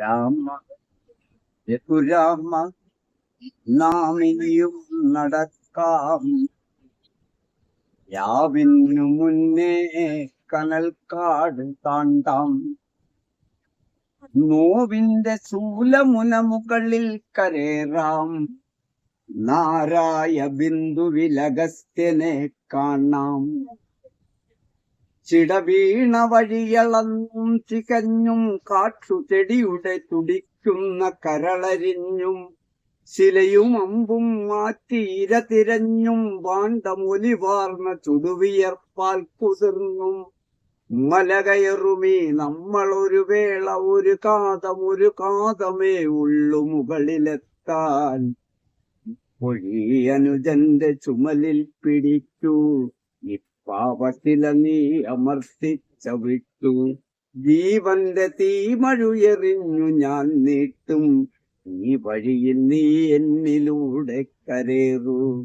രാമ യതുരാമ നാം ഇനിയും നടക്കാം. യാവിനു മുന്നേ കനൽക്കാട് താണ്ടാം. നോവിന്റെ ശൂലമുന മുകളിൽ കരേറാം. നാരായ ബിന്ദുവിലഗസ്ത്യനെ കാണാം. ചിടവീണ വഴിയളന്നും ചികഞ്ഞും കാട്ടുചെടിയുടെ തുടിക്കുന്ന കരളരിഞ്ഞും ശിലയും അമ്പും മാറ്റി ഇര തിരഞ്ഞും വാണ്ടമൊലിവാർന്ന ചുടുവിയർപ്പാൽ കുതിർന്നും മലകയറുമേ നമ്മളൊരു വേള ഒരു കാതം ഒരു കാതമേ ഉള്ളു മുകളിലെത്താൻ. ഒഴിയനുജന്റെ ചുമലിൽ പിടിക്കൂ ഇപ്പാവത്തില നീ അമർത്തിച്ച വിട്ടു ജീവന്റെ തീമഴുയെറിഞ്ഞു ഞാൻ നീട്ടും. ഈ വഴിയിൽ നീ എന്നിലൂടെ കരേറൂ.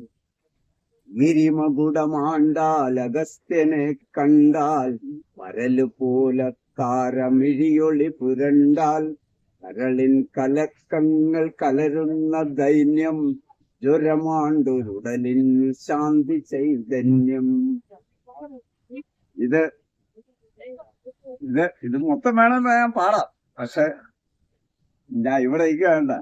ഗിരിമകുടമാണ്ടാൽ അഗസ്ത്യനെ കണ്ടാൽ പരൽ പോലെ താരമിഴിയൊളി പുരണ്ടാൽ കരളിൻ കലക്കങ്ങൾ കലരുന്ന ദൈന്യം. ജ്വരമാണ്ടൊരുടലിൻ ശാന്തി ചൈതന്യം. ഇത് ഇത് ഇത് മൊത്തം വേണമെന്ന് ഞാൻ പാടാം. പക്ഷെ ഞാൻ ഇവിടെ ഇരിക്കുക വേണ്ട